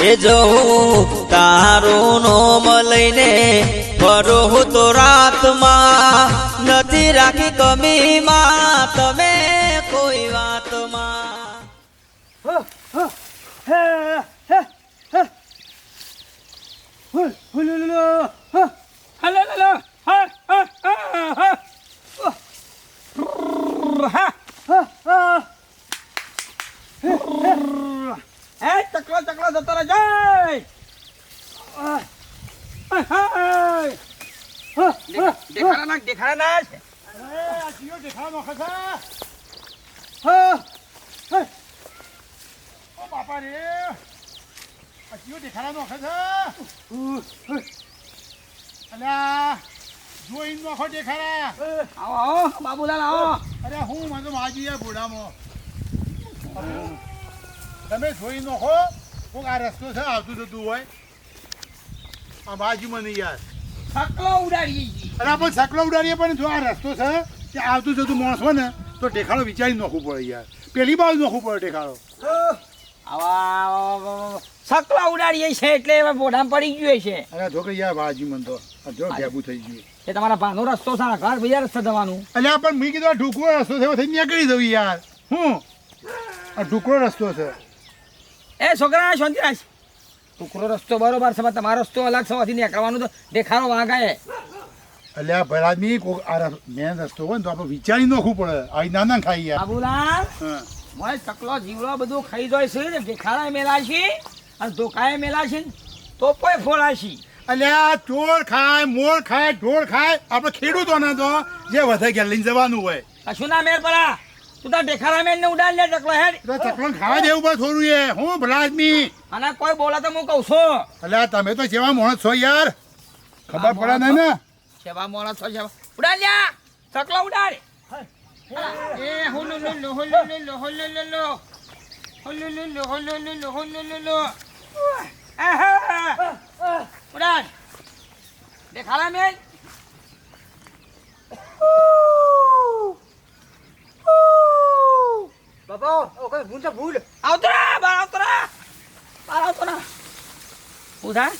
એ જો હું તારું નોમ લઈને ફરો હું તો રાતમાં નથી રાખી કમીમાં તમે કોઈ વાતમાં હા હા હા હા એ ચકલો ચકલો જતો રહે જય દેખાડા નાખ દેખાડા નાખ. બાપા રે. આ જીઓ દેખાડા છે. અલ્યા જોઈ નોખો દેખાડા. આવો આવો બાબુલાલ આવો. અરે હું મને માજી યાર ઘોડામાં. તમે જોઈ નોખો કોક આ રસ્તો છે આવતું જતું હોય. આ બાજુ મને યાર સકલો ઉડાડીએ અરે પણ સકલો ઉડાડીએ પણ જો આ રસ્તો છે કે આવતું જતું માણસ હોય ને તો ટેખાડો વિચારી નોખવું પડે યાર. પેલી બાજુ નોખવું પડે ટેખાડો સકલા ઉડાડીએ છે એટલે હવે બોઢામાં પડી ગયું છે અરે છોકરી યાર બાજુ મને તો. જો ભેગું થઈ ગયું. એ તમારા ભાનો રસ્તો છે ઘર બીજા રસ્તે જવાનું. અલ્યા પણ મેં કીધું આ ઢુકડો રસ્તો છે થઈ નીકળી દઉં યાર. હું? આ ઢુકડો રસ્તો છે. એ છોકરા શાંતિ રાખ ટુકડો રસ્તો બરોબર છે તમારો રસ્તો અલગ છે અહીંથી નીકળવાનું તો દેખાડો વાગાય અલ્યા ભરાદમી કોક આ મેન રસ્તો હોય ને તો આપણે વિચારી નોખવું પડે. આ નાના ખાઈ ગયા બાબુલાલ. મોય ચકલો જીવડો બધું ખાઈ જાય છે ને દેખાડાય છે અને ધોકાએ છે ને તોપોય ફોલાશી અલ્યા ચોર ખાય મોર ખાય ઢોર ખાય આપણે ખેડૂતોના તો જે વધે ગયા લઈને જવાનું હોય. કશું ના મેર પડા. તું તાર દેખાડા મેલ ને ઉડાડ લે ચકલો હેડ તો ચકલો ખાવા દેવું પણ થોડું એ હું ભલા આદમી અને કોઈ બોલા તો હું કહું છું એટલે તમે તો જેવા માણસ છો યાર ખબર પડે ને ને જેવા મોણસ છો જેવા ઉડાડ લે ચકલો ઉડાડ એ હુલુ લો લો લો લો લો લો લુલુ લો લો હુલુ લો લો ઉડાડ દેખાડા મેલ બાપા ઓકે ભૂલ તો ભૂલ. આવતરા બાર આવતરા બાર આવતરા ઉધા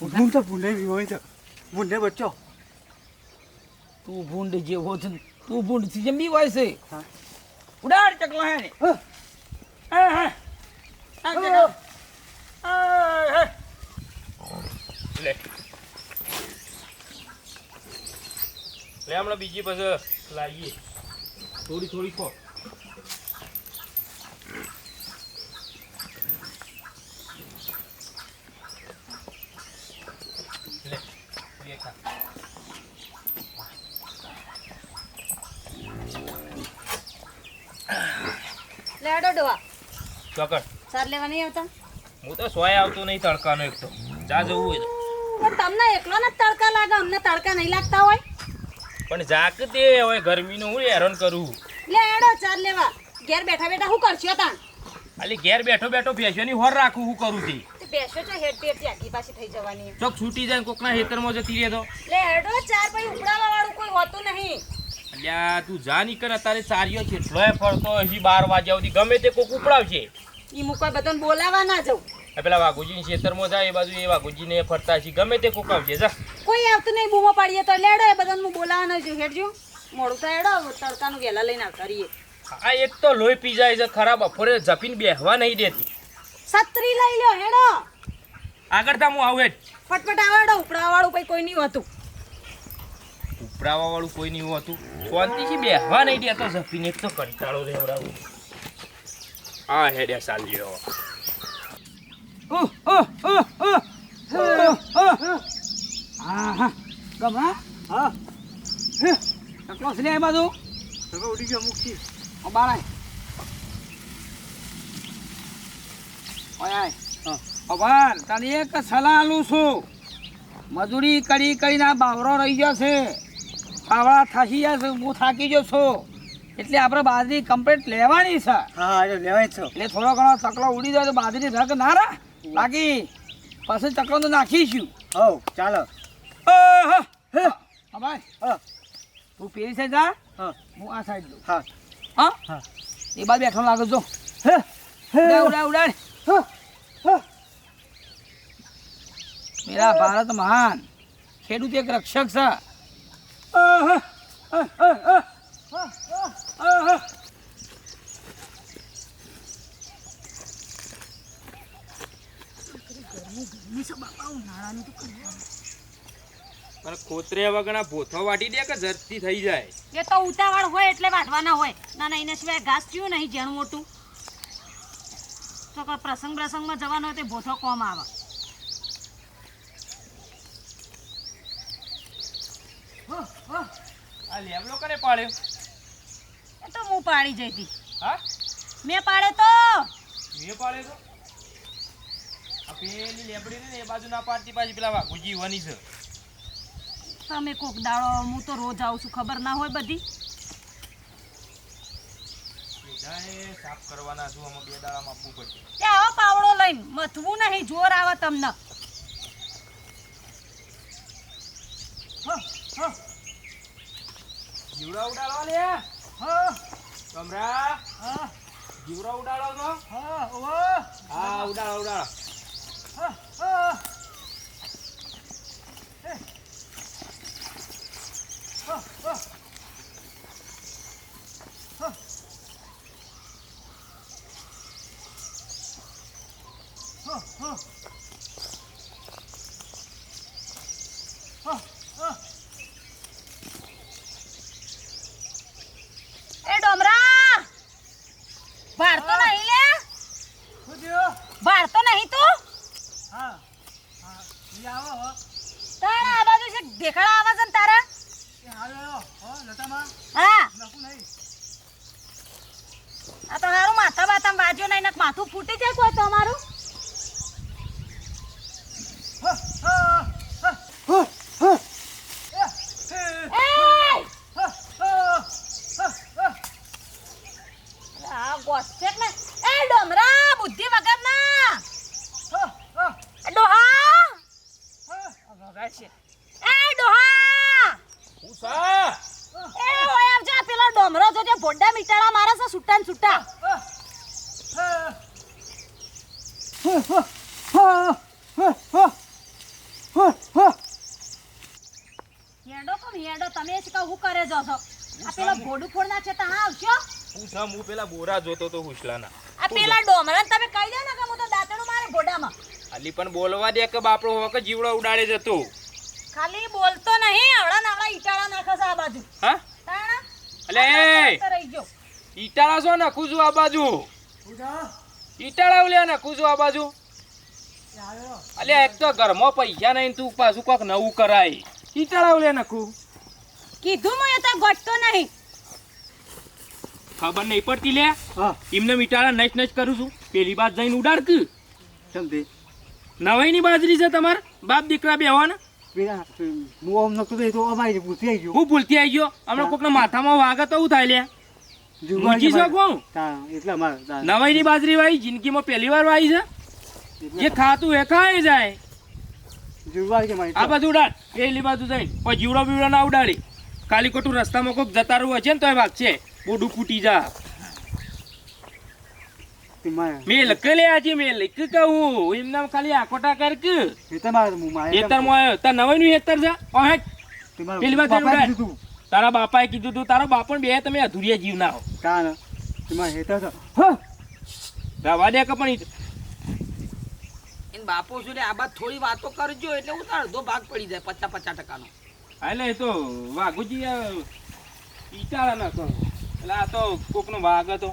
ભૂલ તો ભૂલે નહીં હોય તો ભૂલે બચ્ચો. તું ભૂંડ જેવો છે તું ભૂંડથી જમી હોય છે. હા. ઉડાડ ચકલો હે ને. હા. હા હા. હે. લે હમણાં બીજી પછી. લાવીએ થોડી થોડી ખો. લે બે ખા. લેડો ડોવા ચોકડ. સાર લેવા નહીં આવતા? હું તો સોય આવતો નહીં તડકાનો એક તો. જા જવું હોય તો. તમને એકલો ને તડકા લાગે અમને તડકા નહીં લાગતા હોય? પણ જાક દે હવે ગરમીનું હું હેરાન કરું. લે એડો ચાર લેવા. ઘેર બેઠા બેઠા હું કરશો તાણ? ખાલી ઘેર બેઠો બેઠો ફેશનની હોર રાખું હું કરું તી. તે બેસો છો હેડ પેટ આખી પાછી થઈ જવાની. ચોક છૂટી જાય કોકના ખેતરમાં જતી રહે તો. લે એડો ચાર પછી ઉપડાવા વાળું કોઈ હોતું નહીં. અલ્યા તું જા નીકળ અત્યારે સારીઓ છે ફરતો હજી બાર વાગ્યા સુધી ગમે તે કોક ઉપડાવશે ઈ મુકવા બધાને બોલાવા ના જવું આ પેલા વાઘુજીની ખેતરમાં જાય એ બાજુ એ વાઘુજીને ફરતા છે. ગમે તે કોક આવશે જા. કોઈ આવતું નહીં બૂમો પાડીએ તો લેડો એ બધાને હું ન હેડજો. મોડું તો એડો તડકાનું ગેલા લઈને આવતા રહીએ. આ એક તો લોહી પી જાય છે ખરાબ બપોરે જપીને બેહવા નહીં દેતી. છત્રી લઈ લ્યો હેડો. આગળ તા હું આવું હેઠ ફટફટ આવડો ઉપડાવા વાળું કોઈ કોઈ નહીં હતું. ઉપડાવા વાળું કોઈ નહીં હતું. શાંતિથી બેહવા નહીં દેતો જપીને. એક તો કંટાળો રેવડાવું આ હેડ્યા ચાલ્યો ઉહ. ગમા હા? ચકલો છે ને બાજુ. તમે ઉડી ગયો મુખી ઓ બાળાય ઓય આય. હા. અભાર તને એક સલાહ આલું છું. મજૂરી કરી કરીને આ બાવરો રહી ગયો છે. ફાવડા થાકી ગયા છે હું થાકી ગયો છું. એટલે આપણે બાજરી કમ્પ્લીટ લેવાની છે. હા એટલે છે. એટલે થોડો ઘણો ચકલો ઉડી જાય તો બાજરી રગ ના રા બાકી પાસે ચકલો તો નાખીશું. હવ ચાલો. તું પેલી સાઈડ જા. હા. હું આ સાઈડ જઉં. હા. હા. એ બાદ બેઠો લાગે જો. ઉડાડ ઉડાડ મેરા ભારત મહાન. ખેડૂત એક રક્ષક છે. પણ ખોતરે વગરના ભોથો વાટી દે કે ઝડપથી થઈ જાય? એ તો ઉતાવળ હોય એટલે વાટવાના હોય. ના ના એને સિવાય ઘાસ થયું નહીં જેનું મોટું. તો કોઈ પ્રસંગ પ્રસંગમાં જવાનો હોય તે ભોથો કોમ આવે. આ કરે પાડ્યો એ તો હું પાડી જઈતી. હા? મેં પાડે તો. મેં પાડ્યો તો? પેલી લેબડી ને એ બાજુ ના પાડતી પાછી પેલા વાઘુજી વાની છે. તમે કોક દાડો હું તો રોજ આવું છું ખબર ના હોય બધી? સાફ કરવાના છું અમે બે દાડામાં આપવું પડશે. ત્યાં આવો પાવડો લઈને મથવું નહીં જોર આવે તમને. જીવડા ઉડાડવા લે? હા. કમરા? હા. જીવડા ઉડાડો તો હા ઉડાડો ઉડાડો. એ ડોમરા! ભારતો નહીં લે? ભારતો નહીં તું? તારા આ બાજુ છે દેખાડા આવા છે ને તારા. હા આ તો હારું માથા બાથા બાજુ નહીં માથું ફૂટી જાય કોઈ તમારું એય! આ ગોસ્ટેક ને એ ડોમરા બુદ્ધિ વગર ના ડોહા એ ડોહા ઉસા એ ઓય આવજા પેલો ડોમરો જો જે ભોંડા મીટાડા મારે છે સુટ્ટા ને સુટ્ટા હેડો કમ હેડો તમે જ કહું કરે જો છો. આ પેલો ભોડું ફોડના છે તો હા આવશો ઉસા હું પેલા બોરા જોતો તો હુસલાના. આ પેલા ડોમરા તમે કહી દે ને કે હું તો દાંતણું મારે ભોડામાં ખાલી પણ બોલવા દે કે બાપડો હોવા કે જીવડો ઉડાડે જતો ખાલી બોલતો નહીં આવડા નાવડા ઈટાળા નાખે છે આ બાજુ. હા? તાણા? અલે ઈટાળા છો નાખું છું આ બાજુ? ઈટાળા ઉલ્યા ને કુજો આ બાજુ. અલ્યા એક તો ઘરમાં પૈસા નહીં તું પાછું કોક નવું કરાય. ઈટાળા ઉલ્યા નખું કીધું હું એ તો ગોઠતો નહીં. ખબર નહીં પડતી લે. હા. એમને મીટાળા નચ નચ કરું છું. પેલી બાદ જઈને ઉડાડ કે સમજે નવાઈની બાજરી છે તમાર? બાપ દીકરા બે હોવાના હું ભૂલતી આવી ગયો. હમણાં કોકના માથામાં વાગે તો હું થાય લે. મૂકી શકું એટલા મારે નવાઈની બાજરી વાઈ જિંદગીમાં પહેલી વાર વાઈ છે? જે ખાતું એ ખાઈ જાય. આ બાજુ ઉડાડ. પેલી બાજુ જઈને. કોઈ જીવડો બીવડો ના ઉડાડી. કાલી ખોટું રસ્તામાં કોઈક જતા રહું હશે ને તો એ ભાગ છે. બોડું ફૂટી જા. મેલ કે લે આજે મેલ કે કહું. એમના ખાલી આકોટા કર કે એ તમારે હું મારે હેતરમાં તાર નવાઈનું હેતર જા પેલી બાજુ ઉડાડ. તારા બાપાએ કીધું તું તારો બાપણ બે તમે અધૂરિયા જીવ ના હો. કાન? તમારે હેતા તો રવા દે કે પણ બાપો સુધી આ બાદ થોડી વાતો કરજો એટલે હું તો અડધો ભાગ પડી જાય પચાસ પચાસ ટકાનો. એટલે એ તો વાઘુજી આ ઈટાળા ના કરો એટલે આ તો કોકનો વાઘ હતો.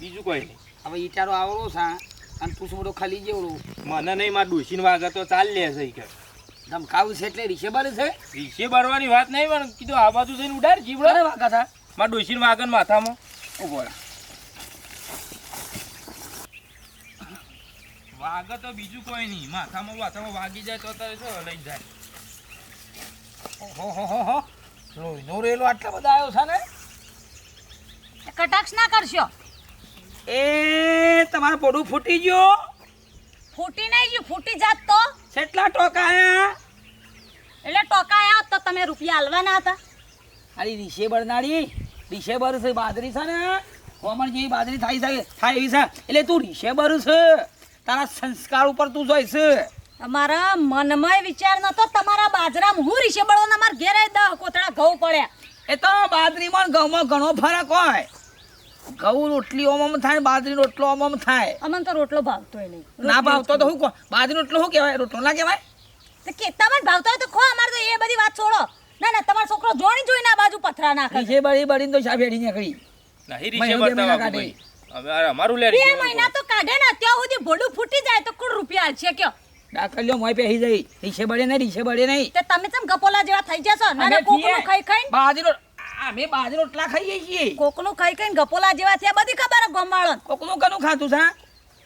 બીજું કોઈ નહીં. હવે ઈટારો આવડો સા અને તું શું બધો ખાલી જેવડો. મને નહીં મારા ડોસીનો વાઘ હતો. ચાલ લે છે કે ધમકાવું છે એટલે રીસેબર છે? વિશે બારવાની વાત નહીં પણ કીધું આ બાજુ જઈને ઉડાડ જીવડો ને વાગા થા. મારા ડોશીનો વાઘ ને માથામાં. ઊભો વાગે તો બીજું કોઈ નહીં. માથામાં માથામાં વાગી જાય તો તારે શું લઈ જાય? ઓહો હો હો હો. લોહીનો રેલો આટલા બધા આવ્યો છે ને? કટાક્ષ ના કરશો. એ તમારું પોડું ફૂટી ગયો. ફૂટી નહીં ગયું ફૂટી જાત તો. કેટલા ટોકા આયા એટલે ટોકા આવ્યા તો તમે રૂપિયા હાલવાના હતા. અરે ડીશેબર નાડી ડીશેબર છે બાજરી છે ને? કોમણ જેવી બાજરી થાય છે થાય એવી છે. એટલે તું રીશે બરું છે. તારા સંસ્કાર ઉપર તું જોઈશ. તમારા મનમાં વિચાર નતો તમારા બાજરામાં હું રીશે બળો ને મારા ઘેરે દહ કોતડા ઘઉં પડ્યા. એ તો બાજરીમાં ઘઉંમાં ઘણો ફરક હોય. ઘઉં રોટલી ઓમમ થાય બાજરી રોટલો ઓમમ થાય. અમને તો રોટલો ભાવતો નહીં. ના ભાવતો તો શું બાજરી રોટલો શું કહેવાય? રોટલો ના કહેવાય? તો કે તમને ભાવતો હોય તો ખો અમારે તો એ બધી વાત છોડો. ના ના તમારો છોકરો જોણી જોઈને આ બાજુ પથરા નાખે છે. બળી બળીને તો શા ભેડી નીકળી. નહીં રીશે બતાવા મહિના હવે અમારું લે બે મહિના તો કાઢે ને ત્યાં સુધી ભોડું ફૂટી જાય તો કોણ રૂપિયા છે કયો? ડાકલ્યો મોય પેહી જઈ રીશે બળે નહીં રીશે બળે નહીં. તો તમે ચમ ગપોલા જેવા થઈ જશો? ના ના કોકનું છીએ. ખાઈ બાજરી અમે બાજરો રોટલા ખાઈએ છીએ. કોકનું ખાઈ ખાઈને ગપોલા જેવા થયા બધી ખબર હે કોકનું કનું ખાતું છે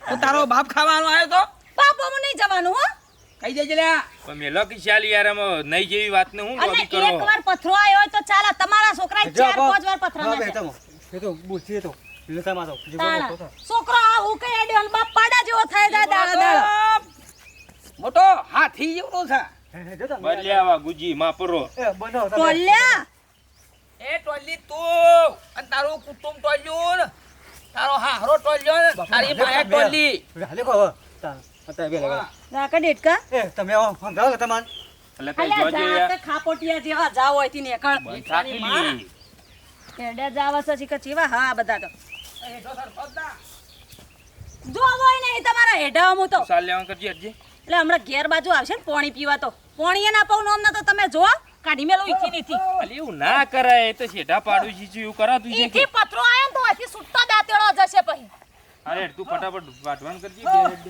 તો તારો બાપ ખાવાનો આવ્યો તો? બાપોમાં નહીં જવાનું હો. કઈ દેજે લ્યા. પણ મેં કે ચાલી યાર અમે નહીં જેવી વાત ને હું લોબી કરો? એક વાર પથરો આવ્યો હોય તો ચાલે તમારા છોકરાએ ચાર પાંચ વાર પથરા મારે એ તો એ તો લેતા માં તો જે બોલો તાણા. તો તો. છોકરો આ હું કઈ એડ્યો ને બાપ પાડા જેવો થાય જાય દાડા દાડા. મોટો હાથી જેવો છે. બલ્યા ગુજી માપરો. ટોલ્યા એ ટોલી તું. અને તારું કુટુંબ ટોલ્યું ને. તારો હારો ટોલ્યો ને. તારી માયા ટોલી. હાલે કહો અત્યારે બે લાગે. રાકા ડેટકા એ તમે આવો સમજાવો કે તમારે એટલે કઈ અલ્યા જોજે જા ખાપોટિયા જેવા જાવ હોયથી નેકળ. બંધમાં. એડે જાવ છે શીખર ચીવા? હા બધા તો. હેઠો સરપંચ ના. જો હોય નહીં તમારા હેડા હું તો. સાલ લેવા કરજે એટલે હમણાં ઘેર બાજુ આવશે ને પાણી પીવા તો. પાણી એના ના પાઉં નોમ ના તો તમે જો કાઢી મેલો ઈથી નીથી અલી એવું ના કરાય એ તો શેઠા પાડું છે એવું કરાતું છે ઈથી પથરો આયો તો આથી સુટતો દાંતેડો જશે પછી. અરે તું ફટાફટ વાટવાન કરજે બે હેડ.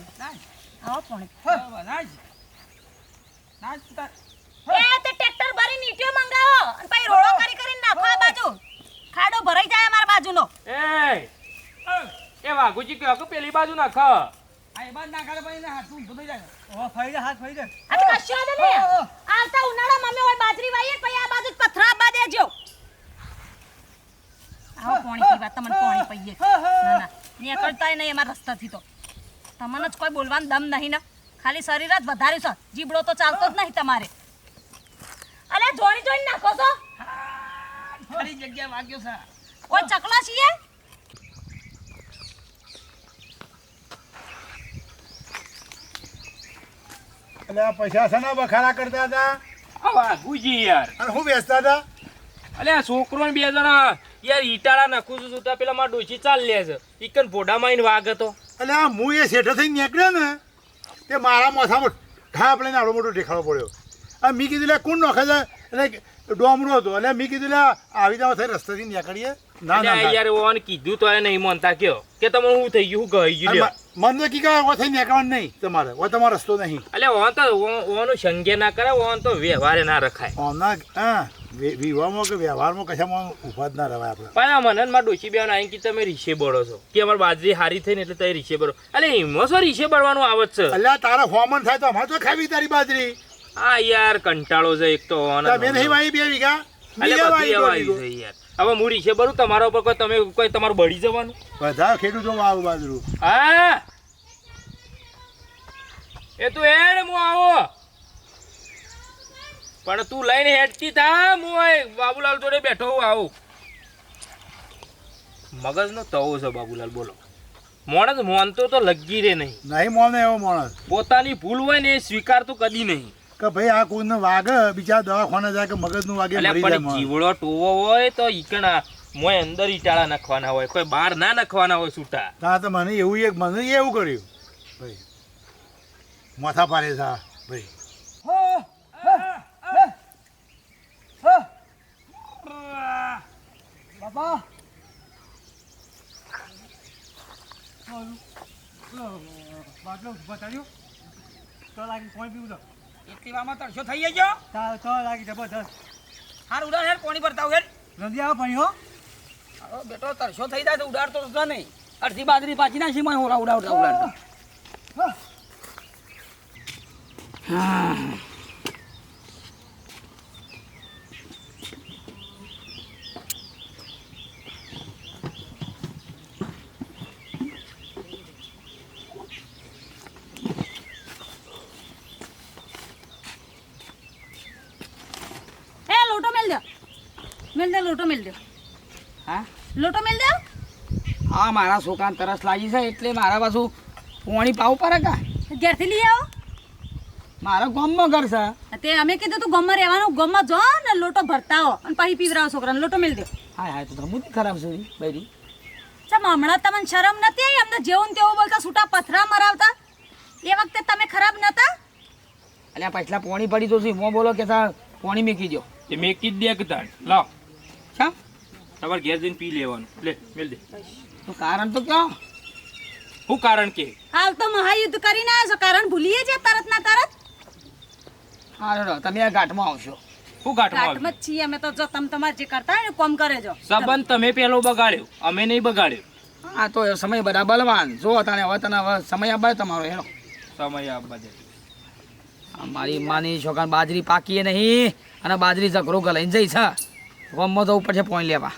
આવો પાણી. નાજ. નાજ તા એ તે ટ્રેક્ટર ભરી નીટ્યો મંગાવો અને પછી રોડો કરી કરીને નાખો આ બાજુ. ખાડો ભરાઈ જાય અમાર બાજુનો. એ એ વાઘુજી કહો કે પેલી બાજુ નાખ. તમને જ કોઈ બોલવાનું દમ નહીં ને. ખાલી શરીર જ વધાર્યું છે. જીબડો તો ચાલતો જ નહીં તમારે. અરે જોડી જોડી નાખો છો. ખરી જગ્યાએ વાગ્યો છે. કોઈ ચકલા છીએ? એટલે પૈસા શાના બખારા કરતા હતા? આવા ગુજી યાર. અને હું વેચતા હતા? અલે આ છોકરો ને બે જણા યાર ઈટાળા નાખું છું છૂટા પેલા મારા ડોશી ચાલ લે છે. ઈકન ભોડામાં આઈને વાગ હતો. આ હું એ શેઠો થઈને નીકળ્યો ને તે મારા માથામાં ઠાપ લઈને આવડો મોટો દેખાડો પડ્યો. અને મેં કીધું કોણ નોખે છે? એટલે ડોમરો હતો. એટલે મેં કીધું આવી જાવ થઈ રસ્તાથી નીકળીએ. ના ના ના. યાર ઓન કીધું તો એ નહીં માનતા કયો? કે તમે હું થઈ ગયું હું ગઈ ગયું લ્યો. અને ઓ થઈ નીકળવાનું નહીં તમારે ઓ તમારો રસ્તો નહીં. એટલે ઓન તો ઓનું સંગે ના કરે ઓન તો વ્યવહારે ના રખાય. આમના હા વિવાહમાં કે વ્યવહારમાં કશામાં ઊભા જ ના રહેવાય આપણે. પણ મને મારા ડોશી બેન આઈ કે તમે રીશે બળો છો કે અમારી બાજરી હારી થઈ ને એટલે તમે રીશે બળો. એટલે એમાં શું રીશે બળવાનું આવત છે? એટલે તારા હોમન થાય તો અમારે તો ખાવી તારી બાજરી. આ યાર કંટાળો છે એક તો ઓન તમે નહીં ભાઈ બે વીઘા? બીજે બધી આવી છે યાર. હવે મૂડી છે બરું તમારા ઉપર કોઈ તમે કોઈ તમારું બળી જવાનું? બધા ખેડૂતો વાવ બાજરું. હા? એ તું હેડ હું આવો. પણ તું લઈને હેડતી થા હું બાબુલાલ જોડે બેઠો હું આવું. મગજનો તવો છે બાબુલાલ બોલો. મોણસ મોનતો તો લગી રે નહીં. નહીં મોને એવો માણસ. પોતાની ભૂલ હોય ને એ સ્વીકારતું કદી નહીં. કે ભાઈ આ કોઈને વાગે બીજા દવાખાને જાય કે મગજનું વાગે મરી જાય જીવડો ટોવો હોય તો ઈકણા મોય અંદર ઈટાળા નાખવાના હોય કોઈ બહાર ના નાખવાના હોય છૂટા તા તો મને એવું એક મને એવું કર્યું. ભાઈ માથા પારે છે ભાઈ. બાપા બાટલો બતાવ્યો તો લાગી પાણી પીવું તો. એટલી વારમાં તરસો થઈ ગયો તા- તો લાગી જબરદસ્ત હાર ઉડાડ હેર પાણી ભરતા હોય નદી આવો પાણી હો. હવે બેટો તરસો થઈ જાય તો ઉડાડતો તો નહીં. અડધી બાજરી પાછી નાખી માં હોરા ઉડાડતા ઉડાડતા. એ લોટો મેલ દો મેલ દે લોટો મેલ દો હા લોટો મેલ દો આ મારા છોકરાને તરસ લાગી છે એટલે મારા પાછું પોણી પાવું પડે કા? ઘેરથી લઈ આવો. મારા ગામમાં ઘર છે. તે અમે કીધું તું ગમમાં રહેવાનું ગામમાં જો ને લોટો ભરતા હો અને પછી પીવરાવો છોકરાને લોટો મેળ દે. હા હા તો ધમું ખરાબ છે બૈરી. ચમ હમણાં તમને શરમ નથી આવી? અમને જેવું ને તેવું બોલતા છૂટા પથરા મરાવતા? એ વખતે તમે ખરાબ નતા? અને આ પાછલા પોણી પડી તો શું મોં બોલો કે સા પોણી મેકી દો એ મેકી જ દે કે તાણ લાવ. શા તમારે ઘેર જઈને પી લેવાનું. લે મેલ દે. તો કારણ તો કયો? હું કારણ કે? હાલ તો મહાયુદ્ધ કરીને ના છો. કારણ ભૂલીએ છે તરત ના તરત? હા રો તમે આ ઘાટમાં આવશો. હું ગાંઠમાં ઘાટમાં આવ્યું જ છીએ અમે તો. જો તમ તમારે જે કરતા હોય ને કોમ કરે જો. સંબંધ તમે પેલો બગાડ્યો. અમે નહીં બગાડ્યો. હા તો સમય બધા બલવાન જો તને હવે તને હવે સમય આપવા તમારો એનો સમય આપવા દે. મારી માની છોકરા બાજરી પાકીએ નહીં? અને બાજરી ઝઘડો ગલાઈને જઈ છે ગમમાં તો ઉપર છે પોઈન્ટ લેવા.